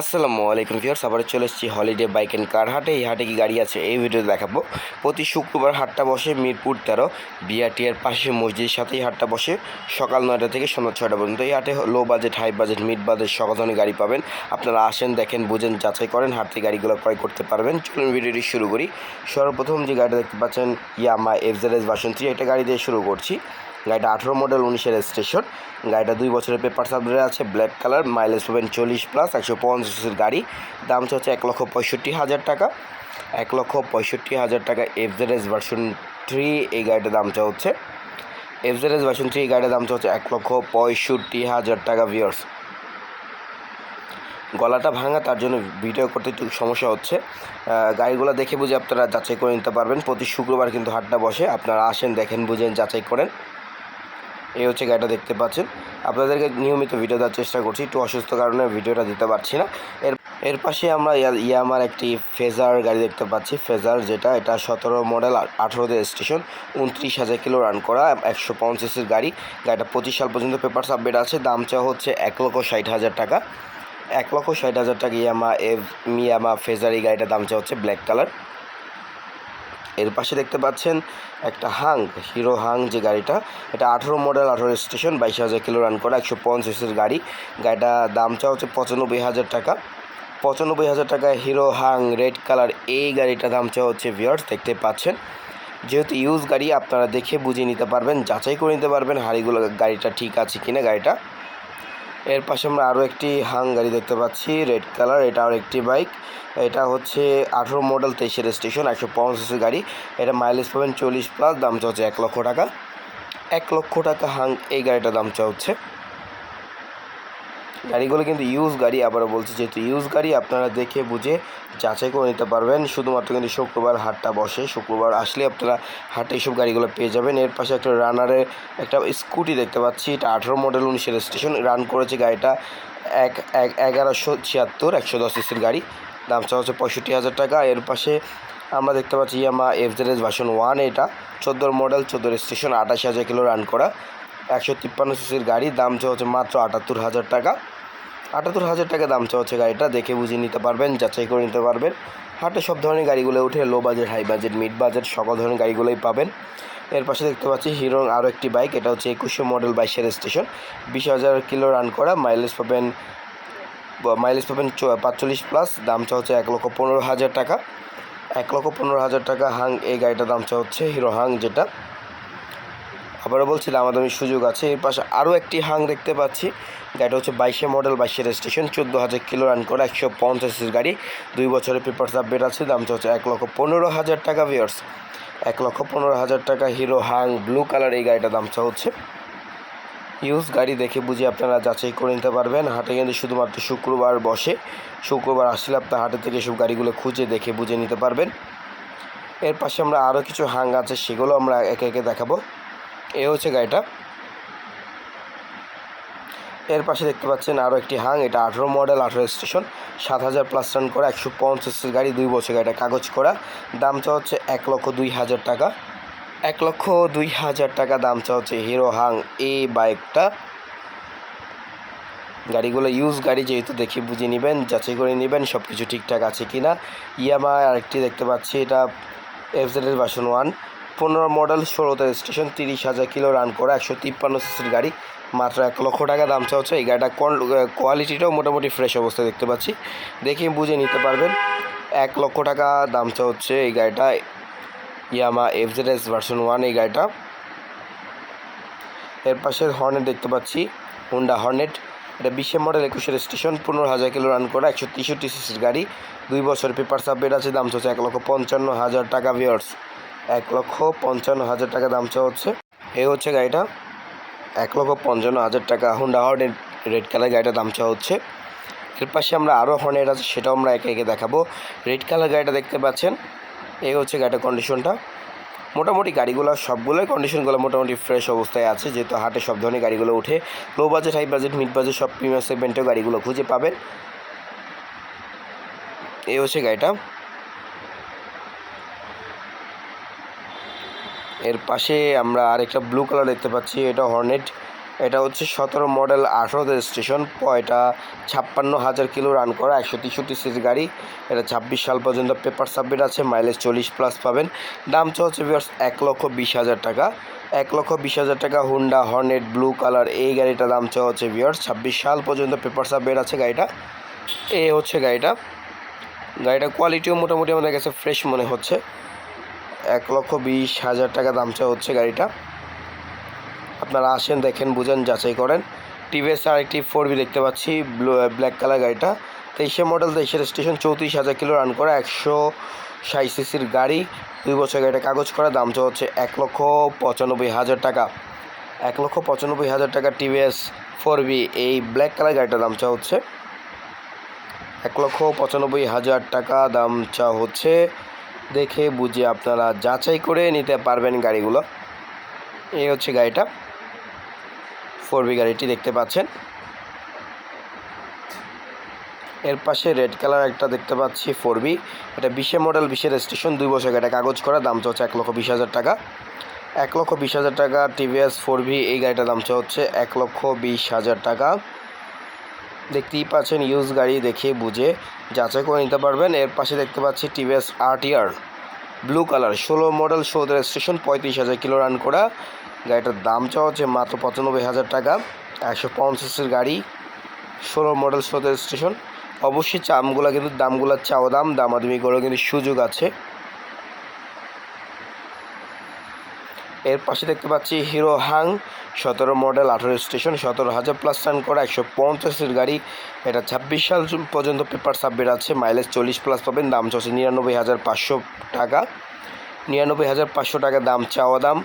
আসসালামু আলাইকুম ভিউয়ার্স আবার চলে এসেছি হলিডে বাইক অ্যান্ড কার হাটে। এই হাটে কি গাড়ি আছে এই ভিডিওতে দেখাবো। প্রতি শুক্রবার হাটটা বসে মিরপুর তেরো, বিআরটিআর পাশে মসজিদের সাথেই হাটটা বসে সকাল নয়টা থেকে সন্ধ্যা ছয়টা পর্যন্ত। এই হাটে low budget high budget mid budget সকল ধরনের গাড়ি পাবেন। আপনারা আসেন, দেখেন, বুঝেন, যাচাই করেন, হাট থেকে গাড়িগুলো ক্রয় করতে পারবেন। চলুন ভিডিওটি শুরু করি। সর্বপ্রথম যে গাড়িটা দেখতে পাচ্ছেন ইয়ামা এফজেড ভার্সন থ্রি একটা গাড়ি দিয়ে শুরু করছি। গাড়িটা আঠেরো মডেল, উনিশের স্টেশন গাড়িটা দুই বছরের পেপার সাবজেক্ট আছে ব্ল্যাক কালার মাইলেজ পাবেন চল্লিশ প্লাস একশো পঞ্চাশের গাড়ি। দাম হচ্ছে এক লক্ষ পঁয়ষট্টি হাজার টাকা। এক লক্ষ পঁয়ষট্টি হাজার টাকা এফজেডএস ভার্সন থ্রি এই গাড়িটার দামটা হচ্ছে এফজেডএস ভার্সন থ্রি এই গাড়িটার দামটা হচ্ছে এক লক্ষ পঁয়ষট্টি হাজার টাকা ভিওর্স গলাটা ভাঙা, তার জন্য ভিডিও করতে একটু সমস্যা হচ্ছে। গাড়িগুলো দেখে বুঝে আপনারা যাচাই করে নিতে পারবেন। প্রতি শুক্রবার কিন্তু হাটটা বসে। আপনারা আসেন, দেখেন, বুঝেন, যাচাই করেন। এই হচ্ছে গাড়িটা দেখতে পাচ্ছেন। আপনাদেরকে নিয়মিত ভিডিও দেওয়ার চেষ্টা করছি, একটু অসুস্থ কারণে ভিডিওটা দিতে পারছি না। এর এর পাশে আমরা ইয়া- ইয়ামার একটি ফেজার গাড়ি দেখতে পাচ্ছি। ফেজার যেটা, এটা সতেরো মডেল আঠেরোতে স্টেশন উনত্রিশ হাজার কিলো রান করা, একশো পঞ্চাশের গাড়ি। গাড়িটা পঁচিশ সাল পর্যন্ত পেপার সাবমিট আছে, দাম চাওয়া হচ্ছে এক লক্ষ ষাট হাজার টাকা। এক লক্ষ ষাট হাজার টাকা ইয়ামা এভ মিয়ামা ফেজার এই গাড়িটার দাম চাওয়া হচ্ছে ব্ল্যাক কালার এর পাশে দেখতে পাচ্ছেন একটা হাং হিরো হাং যে গাড়িটা। এটা আঠেরো মডেল, আঠেরো স্টেশন, বাইশ হাজার কিলো রান করা, একশো পঞ্চাশের গাড়ি। গাড়িটা দামটা হচ্ছে পঁচানব্বই হাজার টাকা। পঁচানব্বই হাজার টাকা হিরো হাং রেড কালার এই গাড়িটা দামটা হচ্ছে ভিয়ার্স দেখতে পাচ্ছেন। যেহেতু ইউজ গাড়ি, আপনারা দেখে বুঝে নিতে পারবেন, যাচাই করে নিতে পারবেন হাড়িগুলো গাড়িটা ঠিক আছে কিনা গাড়িটা। এর পাশে আমরা আরও একটি হাং গাড়ি দেখতে পাচ্ছি, রেড কালার, এটা আর একটি বাইক। এটা হচ্ছে আঠেরো মডেল তেইশের স্টেশন, একশো পঞ্চাশের গাড়ি। এটা মাইলেজ পাবেন চল্লিশ প্লাস দাম চাচ্ছে এক লক্ষ টাকা। এক লক্ষ টাকা হাং এই গাড়িটার দাম হচ্ছে গাড়িগুলো কিন্তু ইউজ গাড়ি আবারও বলছি, যেহেতু ইউজ গাড়ি আপনারা দেখে বুঝে যাচাই করে নিতে পারবেন। শুধুমাত্র কিন্তু শুক্রবার হাটটা বসে, শুক্রবার আসলে আপনারা হাটে এইসব গাড়িগুলো পেয়ে যাবেন। এর পাশে একটা রানারের একটা স্কুটি দেখতে পাচ্ছি, এটা আঠেরো মডেল উনিশের স্টেশন রান করেছে গাড়িটা এক এক, এগারোশো ছিয়াত্তর, একশো দশ সিসির গাড়ি। দাম চা হচ্ছে পঁয়ষট্টি হাজার টাকা। এর পাশে আমরা দেখতে পাচ্ছি ইয়ামা এফজেডএস ভার্সন ওয়ান এটা। চোদ্দোর মডেল চোদ্দোর স্টেশন আঠাশি হাজার কিলো রান করা। একশো তিপ্পান্ন সিসির গাড়ি, দাম হচ্ছে মাত্র আটাত্তর হাজার টাকা। আটাত্তর হাজার টাকা দাম চা হচ্ছে গাড়িটা, দেখে বুঝে নিতে পারবেন, যাচাই করে নিতে পারবেন। হাটে সব ধরনের গাড়িগুলো উঠে low budget high budget mid budget সকল ধরনের গাড়িগুলোই পাবেন। এর পাশে দেখতে পাচ্ছি হিরোর আরও একটি বাইক এটা হচ্ছে একুশশো মডেল বাইশের স্টেশন বিশ হাজার কিলো রান করা মাইলেজ পাবেন মাইলেজ পাবেন পাঁচচল্লিশ প্লাস দামটা হচ্ছে এক লক্ষ পনেরো হাজার টাকা। এক লক্ষ পনেরো হাজার টাকা হাং, এই গাড়িটার দামটা হচ্ছে হিরো হাং যেটা। আবারও বলছি দামাদামি সুযোগ আছে। এর পাশে আরও একটি হাং দেখতে পাচ্ছি। গাড়িটা হচ্ছে বাইশে মডেল বাইশের স্টেশন চোদ্দ হাজার কিলো রান করা একশো পঞ্চাশের গাড়ি। দুই বছরের পেপার আপডেট আছে দামটা হচ্ছে এক লক্ষ পনেরো হাজার টাকা ভিয়ার্স এক লক্ষ পনেরো হাজার টাকা হিরো হাং ব্লু কালার এই গাড়িটার দামটা হচ্ছে ইউজ গাড়ি দেখে বুঝে আপনারা যাচাই করে নিতে পারবেন। হাটে কিন্তু শুধুমাত্র শুক্রবার বসে। শুক্রবার আসলে আপনার হাটে থেকে সব গাড়িগুলো খুঁজে দেখে বুঝে নিতে পারবেন। এর পাশে আমরা আরও কিছু হাং আছে, সেগুলো আমরা একে একে দেখাবো। এ হচ্ছে গাড়িটা। এর পাশে দেখতে পাচ্ছেন আরও একটি হাং, এটা আঠেরো মডেল, আঠেরো স্টেশন সাত হাজার প্লাস রান করা, একশো পঞ্চাশের গাড়ি, দুই বছর গাড়িটা কাগজ করা। দামটা হচ্ছে এক লক্ষ দুই হাজার টাকা। এক লক্ষ দুই হাজার টাকা দামটা হচ্ছে হিরো হাং এই বাইকটা। গাড়িগুলো ইউজ গাড়ি যেহেতু দেখে বুঝে নেবেন, যাচাই করে নেবেন সব কিছু ঠিকঠাক আছে কি না ইয়ামা আরেকটি দেখতে পাচ্ছি, এটা এফজেডের ভার্সন ওয়ান পনেরো মডেল, ষোলোতে স্টেশন তিরিশ হাজার কিলো রান করা, একশো তিপ্পান্ন সিসির গাড়ি। মাত্র এক লক্ষ টাকা দাম হচ্ছে। এই গাড়িটা কোয়ালিটিটাও মোটামুটি ফ্রেশ অবস্থায় দেখতে পাচ্ছি। দেখে বুঝে নিতে পারবেন, এক লক্ষ টাকা দাম হচ্ছে এই গাড়িটা। ইয়ামা এফজেডএস ভার্সন ওয়ান এই গাড়িটা। এর পাশে হর্নেট দেখতে পাচ্ছি হুন্ডা হর্নেট এটা বিশে মডেল একুশের স্টেশন পনেরো হাজার কিলো রান করা, একশো তেষট্টি সিসির গাড়ি। দুই বছর পেপার সাবমিট আছে, দাম হচ্ছে এক লক্ষ পঞ্চান্ন হাজার টাকা ভিওর্স এক লক্ষ পঞ্চান্ন হাজার টাকা দাম চাওয়া হচ্ছে। এই হচ্ছে গাড়িটা। এক লক্ষ পঞ্চান্ন হাজার টাকা হুন্ডা হর্নেট রেড কালার গাড়িটা দাম চাওয়া হচ্ছে। এর পাশে আমরা আরও হর্নেট আছে, সেটাও আমরা একে একে দেখাবো। রেড কালার গাড়িটা দেখতে পাচ্ছেন। এই হচ্ছে গাড়িটার কন্ডিশনটা মোটামুটি গাড়িগুলো সবগুলোই কন্ডিশনগুলো মোটামুটি ফ্রেশ অবস্থায় আছে, যেহেতু হাটে সব ধরনের গাড়িগুলো উঠে low budget high budget mid budget সব প্রিমিয়াম সেগমেন্টেও গাড়িগুলো খুঁজে পাবেন। এই হচ্ছে গাড়িটা। এর পাশে আমরা আরেকটা ব্লু কালার দেখতে পাচ্ছি, এটা হর্নেট এটা হচ্ছে সতেরো মডেল আঠেরো স্টেশন এটা ছাপ্পান্ন হাজার কিলো রান করা, একশো তেষট্টি সিসি গাড়ি। এটা ছাব্বিশ সাল পর্যন্ত পেপার সাবমিট আছে মাইলেজ চল্লিশ প্লাস পাবেন। দাম হচ্ছে ভিউয়ার্স এক লক্ষ বিশ হাজার টাকা। এক লক্ষ বিশ হাজার টাকা হুন্ডা হর্নেট ব্লু কালার এই গাড়িটা দাম চাওয়া হচ্ছে ভিউয়ার্স ছাব্বিশ সাল পর্যন্ত পেপার সাবমিট আছে গাড়িটা। এ হচ্ছে গাড়িটা। গাড়িটার কোয়ালিটিও মোটামুটি আমাদের কাছে ফ্রেশ মনে হচ্ছে। এক লক্ষ বিশ হাজার টাকা দাম চাওয়া হচ্ছে গাড়িটা। আপনারা আসেন, দেখেন, বুঝেন, যাচাই করেন। টিভিএস আর একটি ফোর বি দেখতে পাচ্ছি ব্লু ব্ল্যাক কালার গাড়িটা। তেইশে মডেল তেইশের স্টেশন চৌত্রিশ হাজার কিলো রান করা, একশো ষাট সিসির গাড়ি। দুই বছর গাড়িটা কাগজ করা, দাম চা হচ্ছে এক লক্ষ পঁচানব্বই হাজার টাকা। এক লক্ষ পঁচানব্বই হাজার টাকা টিভিএস ফোর বি এই ব্ল্যাক কালার গাড়িটার দাম চা হচ্ছে। এক লক্ষ পঁচানব্বই হাজার টাকা দাম চা হচ্ছে। দেখে বুঝে আপনারা যাচাই করে নিতে পারবেন গাড়িগুলো। এই হচ্ছে গাড়িটা। ফোর বি গাড়িটি দেখতে পাচ্ছেন। এর পাশে রেড কালার একটা দেখতে পাচ্ছি ফোর বি এটা বিশে মডেল বিশের স্টেশন দুই বছর এটা কাগজ করা, দাম হচ্ছে এক লক্ষ বিশ হাজার টাকা। এক লক্ষ বিশ হাজার টাকা টিভিএস ফোর ভি এই গাড়িটার দাম হচ্ছে এক লক্ষ বিশ হাজার টাকা। দেখতেই পাচ্ছেন ইউজ গাড়ি দেখে বুঝে যাচাই করে নিতে পারবেন। এর পাশে দেখতে পাচ্ছি টিভিএস আরটিআর ব্লু কালার ষোলো মডেল ষোলো স্টেশন পঁয়ত্রিশ হাজার কিলো রান করা। গাড়িটার দাম চাওয়া হচ্ছে মাত্র পঁচানব্বই হাজার টাকা, একশো পঞ্চাশের গাড়ি, ষোলো মডেল ষোলো স্টেশন অবশ্যই চামগুলো কিন্তু দামগুলো চাওয়া দাম, দামাদামি করেও কিন্তু সুযোগ আছে। এর পাশে দেখতে পাচ্ছি হিরো হাং, সতেরো মডেল, আঠেরো স্টেশন, সতেরো হাজার প্লাস রান করা, একশো পঞ্চাশের গাড়ি। এটা ছাব্বিশ সাল পর্যন্ত পেপার সাবমিট আছে মাইলেজ চল্লিশ প্লাস পাবেন, দাম চলছে নিরানব্বই হাজার পাঁচশো টাকা। নিরানব্বই হাজার পাঁচশো টাকা দাম চাওয়া দাম।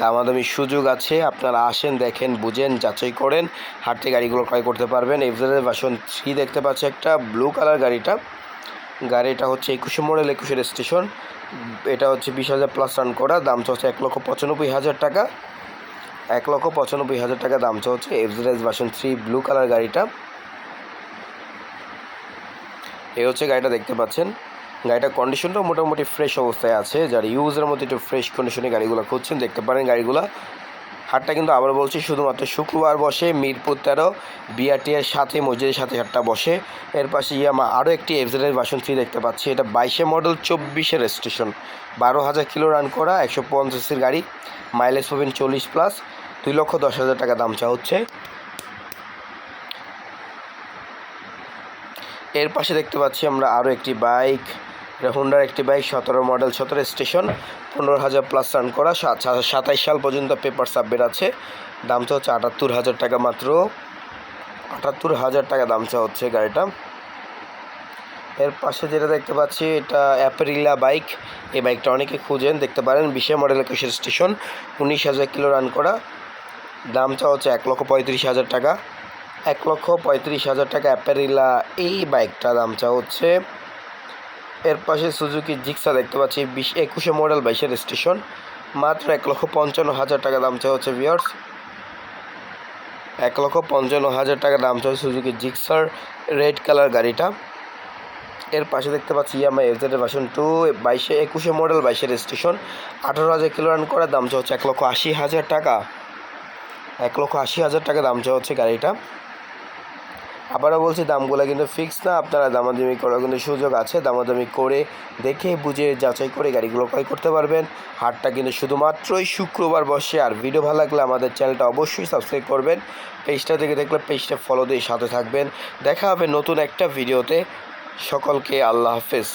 দামাদামি সুযোগ আছে, আপনারা আসেন, দেখেন, বুঝেন, যাচাই করেন, হাটে গাড়িগুলো ক্রয় করতে পারবেন। এফজেডের ভার্সন থ্রি দেখতে পাচ্ছি একটা ব্লু কালার গাড়িটা। গাড়িটা হচ্ছে একুশে মডেল, একুশের স্টেশন এটা হচ্ছে বিশ হাজার প্লাস রান করা, দাম হচ্ছে এক লক্ষ পঁচানব্বই হাজার টাকা। এক লক্ষ পঁচানব্বই হাজার টাকা দাম হচ্ছে FZ version three blue colour গাড়িটা। এ হচ্ছে গাড়িটা দেখতে পাচ্ছেন। গাড়িটার কন্ডিশনটাও মোটামুটি ফ্রেশ অবস্থায় আছে, যারা ইউজের মধ্যে একটু ফ্রেশ কন্ডিশনে গাড়িগুলো খুঁজছেন, দেখতে পারেন গাড়িগুলো হাটটা কিন্তু আবার বলছি, শুধুমাত্র শুক্রবার বসে, মিরপুর তেরো বিআরটিএর সাথে, মসজিদের সাথে হাটটা বসে। এর পাশে ইয়ামা আরও একটি এফজেডের বাসন থ্রি দেখতে পাচ্ছি। এটা বাইশে মডেল চব্বিশের স্টেশন বারো হাজার কিলো রান করা, একশো পঞ্চাশের গাড়ি। মাইলেজ পাবেন চল্লিশ প্লাস দুই লক্ষ দশ হাজার টাকা দাম চা হচ্ছে। এর পাশে দেখতে পাচ্ছি আমরা আরও একটি বাইক হুন্ডার একটি বাইক সতেরো মডেল সতেরো স্টেশন পনেরো হাজার প্লাস রান করা সাতাইশ সাল পর্যন্ত পেপার সাবমিট আছে। দামটা হচ্ছে আটাত্তর হাজার টাকা মাত্র। আটাত্তর হাজার টাকা দামটা হচ্ছে গাড়িটা। এর পাশে যেটা দেখতে পাচ্ছি, এটা অ্যাপেরিলা বাইক এই বাইকটা অনেকে খুঁজেন, দেখতে পারেন। বিশে মডেল একুশের স্টেশন উনিশ হাজার কিলো রান করা। দামটা হচ্ছে এক লক্ষ পঁয়ত্রিশ হাজার টাকা। এক লক্ষ পঁয়ত্রিশ হাজার টাকা অ্যাপেরিলা এই বাইকটা দামটা হচ্ছে এর পাশে সুজুকি জিক্সা দেখতে পাচ্ছি, বিশ একুশে মডেল, বাইশের স্টেশন। মাত্র এক লক্ষ পঞ্চান্ন হাজার টাকা দাম চাওয়া হচ্ছে ভিওর্স এক লক্ষ পঞ্চান্ন হাজার টাকা দাম চাওয়া সুজুকি জিক্সার রেড কালার গাড়িটা। এর পাশে দেখতে পাচ্ছি ইয়ামা এফজেডের ভার্সন টু বাইশে একুশে মডেল, বাইশের স্টেশন। আঠারো হাজার কিলো রান করার দাম চাওয়া হচ্ছে এক লক্ষ আশি হাজার টাকা। এক লক্ষ আশি হাজার টাকা দাম চাওয়া হচ্ছে গাড়িটা। আবারও বলছি, দামগুলো কিন্তু ফিক্স না, আপনারা দামাদামি করার কিন্তু সুযোগ আছে। দামাদামি করে দেখে বুঝে যাচাই করে গাড়িগুলো ক্রয় করতে পারবেন। হাটটা কিন্তু শুধুমাত্রই শুক্রবার বসে। আর ভিডিও ভালো লাগলে আমাদের চ্যানেলটা অবশ্যই সাবস্ক্রাইব করবেন। পেজটা থেকে দেখলে পেজটা ফলো দিয়ে সাথে থাকবেন। দেখা হবে নতুন একটা ভিডিওতে সকলকে আল্লাহ হাফেজ।